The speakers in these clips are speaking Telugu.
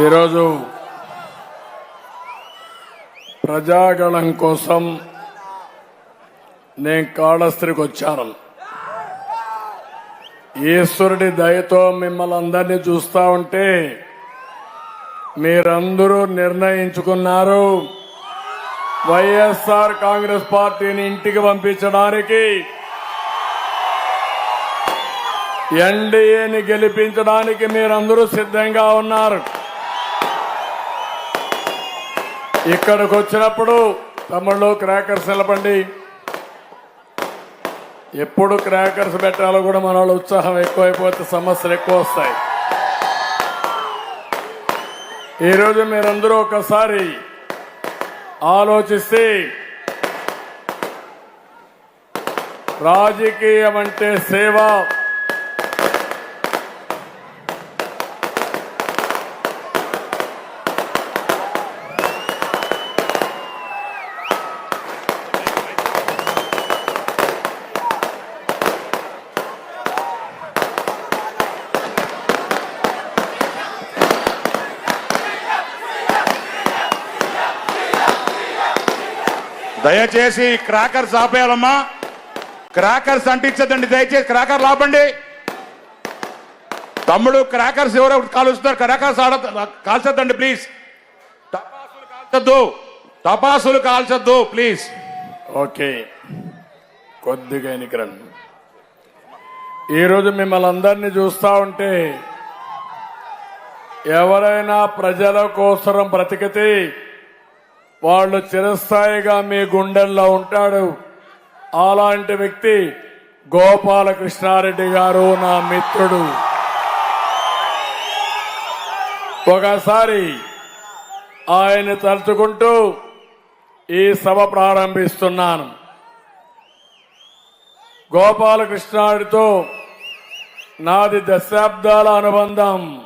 ఈరోజు ప్రజాగణం కోసం నేను కాళస్త్రికి వచ్చాను. ఈశ్వరుడి దయతో మిమ్మల్ని అందరినీ చూస్తా ఉంటే మీరందరూ నిర్ణయించుకున్నారు. వైఎస్ఆర్ కాంగ్రెస్ పార్టీని ఇంటికి పంపించడానికి ఎన్డీఏని గెలిపించడానికి మీరందరూ సిద్ధంగా ఉన్నారు. ఇక్కడికి వచ్చినప్పుడు తమ్ముళ్ళు క్రాకర్స్ నిలబండి ఎప్పుడు క్రాకర్స్ పెట్టాలో కూడా మన వాళ్ళు ఉత్సాహం ఎక్కువైపోతే సమస్యలు ఎక్కువ వస్తాయి. ఈరోజు మీరందరూ ఒకసారి ఆలోచిస్తే రాజకీయం అంటే సేవ. దయచేసి క్రాకర్స్ ఆపేయాలమ్మా. క్రాకర్స్ అంటించదండి దయచేసి క్రాకర్ ఆపండి. తమ్ముడు క్రాకర్స్ ఎవరో కాలుస్తున్నారు క్రాకర్స్ ఆడ కాల్చొద్దండి ప్లీజ్. టపాసులు కాల్చొద్దు టపాసులు కాల్చొద్దు ప్లీజ్. ఓకే కొద్దిగా ఎన్నికరండి ఈరోజు మిమ్మల్ని అందరినీ చూస్తా ఉంటే ఎవరైనా ప్రజల కోసరం బ్రతికితే వాళ్ళు చిరస్థాయిగా మీ గుండెల్లో ఉంటాడు. అలాంటి వ్యక్తి గోపాలకృష్ణారెడ్డి గారు నా మిత్రుడు. ఒకసారి ఆయన తలుచుకుంటూ ఈ సభ ప్రారంభిస్తున్నాను. గోపాలకృష్ణాడితో నాది దశాబ్దాల అనుబంధం.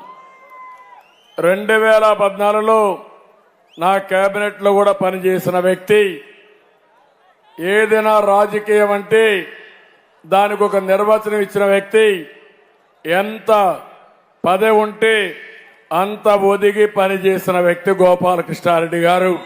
రెండు వేల పద్నాలుగులో నా కేబినెట్లో కూడా పనిచేసిన వ్యక్తి. ఏదైనా రాజకీయం అంటే దానికి ఒక నిర్వచనం ఇచ్చిన వ్యక్తి. ఎంత పదే ఉంటే అంత ఒదిగి పనిచేసిన వ్యక్తి గోపాలకృష్ణారెడ్డి గారు.